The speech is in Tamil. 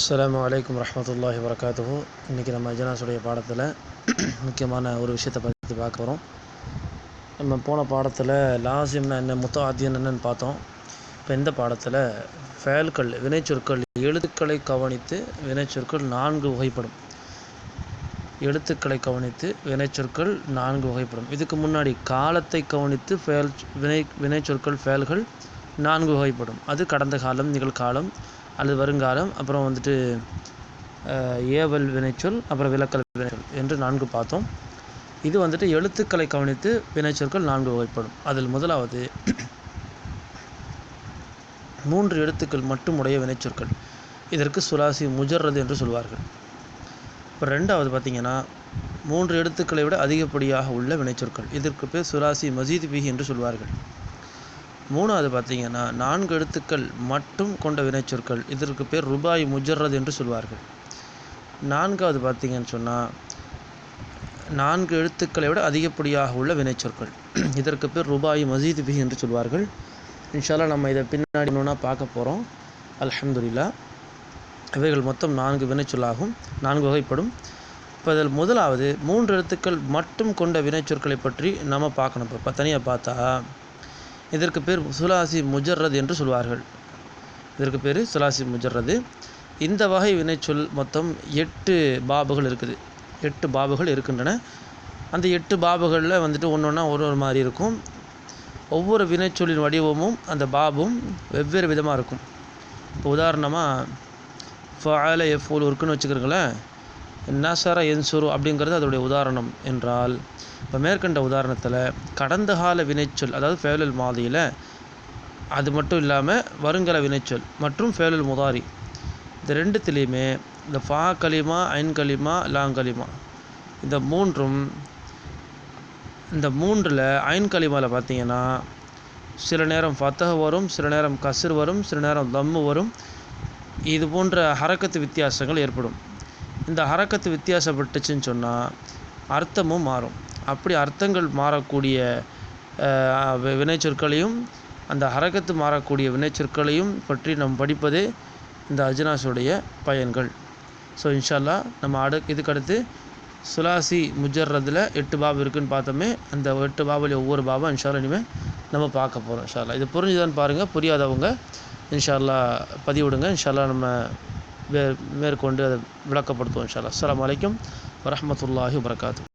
அஸ்லாம் வலைக்கம் வரஹ்மத்துல்லாஹி வரகாத்துஹு இன்றைக்கி நம்ம ஜனாசுடைய பாடத்தில் முக்கியமான ஒரு விஷயத்தை பற்றி பார்க்க போகிறோம் நம்ம போன பாடத்தில் லாசிம்னா என்ன முத்தாத்தியன் என்னன்னு பார்த்தோம். இப்போ இந்த பாடத்தில் ஃபேல்கள் வினைச்சொற்கள் எழுத்துக்களை கவனித்து வினைச்சொற்கள் நான்கு வகைப்படும். எழுத்துக்களை கவனித்து வினைச்சொற்கள் நான்கு வகைப்படும். இதுக்கு முன்னாடி காலத்தை கவனித்து ஃபேல் வினை வினைச்சொற்கள் ஃபேல்கள் நான்கு வகைப்படும். அது கடந்த காலம் நிகழ்காலம் அல்லது வருங்காலம் அப்புறம் வந்துட்டு அஹ், ஏவல் வினைச்சொல் அப்புறம் விலக்கல் வினைச்சொல் என்று நான்கு பார்த்தோம். இது வந்துட்டு எழுத்துக்களை கவனித்து வினைச்சொற்கள் நான்கு வகைப்படும். அதில் முதலாவது மூன்று எழுத்துக்கள் மட்டும் உடைய வினைச்சொற்கள். இதற்கு சுலாசி முஜர்றது என்று சொல்வார்கள். இப்போ ரெண்டாவது பார்த்திங்கன்னா மூன்று எழுத்துக்களை விட அதிகப்படியாக உள்ள வினைச்சொற்கள். இதற்கு பேர் சுலாசி மசீத் பிஹி என்று சொல்வார்கள். மூணாவது பார்த்தீங்கன்னா நான்கு எழுத்துக்கள் மட்டும் கொண்ட வினைச்சொற்கள். இதற்கு பேர் ருபாய் முஜர்ரத் என்று சொல்வார்கள். நான்காவது பார்த்தீங்கன்னு சொன்னால் நான்கு எழுத்துக்களை விட அதிகப்படியாக உள்ள வினைச்சொற்கள். இதற்கு பேர் ருபாய் மசீத் பிஹி என்று சொல்வார்கள். இன்ஷால்லா நம்ம இதை பின்னாடி ஒன்றா பார்க்க போகிறோம் அலமதுல்லா இவைகள் மொத்தம் நான்கு வினைச்சொல்லாகும். நான்கு வகைப்படும். இப்போ இதில் முதலாவது மூன்று எழுத்துக்கள் மட்டும் கொண்ட வினைச்சொற்களை பற்றி நம்ம பார்க்கணும். இப்போ தனியாக பார்த்தா இதற்கு பேர் சுலாசி முஜர்ரது என்று சொல்வார்கள். இதற்கு பேர் சுலாசி முஜர்ரது. இந்த வகை வினைச்சொல் மொத்தம் எட்டு பாபுகள் இருக்குது. எட்டு பாபுகள் இருக்கின்றன. அந்த எட்டு பாபுகளில் வந்துட்டு ஒன்று ஒன்றா ஒரு ஒரு மாதிரி இருக்கும். ஒவ்வொரு வினைச்சொல்லின் வடிவமும் அந்த பாபும் வெவ்வேறு விதமாக இருக்கும். இப்போ உதாரணமாக ஃபஅல எஃபூல் இருக்குன்னு வச்சுக்கிறீங்களேன் நசர என்சுரு அப்படிங்கிறது அதோடைய உதாரணம் என்றால் இப்போ மேற்கண்ட உதாரணத்தில் கடந்த கால வினைச்சொல் அதாவது ஃபேவலல் மாதியில் அது மட்டும் இல்லாமல் வருங்கால வினைச்சொல் மற்றும் ஃபேலுல் முதாரி இந்த ரெண்டுத்துலேயுமே இந்த ஃபா கலிமா ஐன் கலிமா லாங் இந்த மூன்றும் இந்த மூன்றில் ஐன் கலிமாவில் பார்த்தீங்கன்னா சில நேரம் ஃபத்தக வரும் சில நேரம் கஸ்ர் வரும் சில நேரம் தம்மு வரும் இது போன்ற ஹரக்கத்து வித்தியாசங்கள் ஏற்படும். இந்த ஹரக்கத்து வித்தியாசப்பட்டுச்சுன்னு சொன்னால் அர்த்தமும் மாறும். அப்படி அர்த்தங்கள் மாறக்கூடிய வி- வினைச்சொற்களையும் அந்த ஹரக்கத்து மாறக்கூடிய வினைச்சொற்களையும் பற்றி நாம் படிப்பதே இந்த அஜ்னாஸுடைய பயன்கள். ஸோ இன்ஷால்லா நம்ம அடு இதுக்கடுத்து சுலாசி முஜர்றதில் எட்டு பாபு இருக்குதுன்னு பார்த்தோமே அந்த எட்டு பாபில் ஒவ்வொரு பாபா இன்ஷால்லா இனிமேல் நம்ம பார்க்க போகிறோம் இன்ஷால்லா. இது புரிஞ்சுதான்னு பாருங்கள் புரியாதவங்க இன்ஷால்லா பதிவிடுங்க. இன்ஷால்லா நம்ம மேற்கொண்டு அதை விளக்கப்படுத்துவோம் இன்ஷால்லா அஸ்ஸலாமு அலைக்கும் வரஹ்மத்துல்லாஹி வபரகாத்து.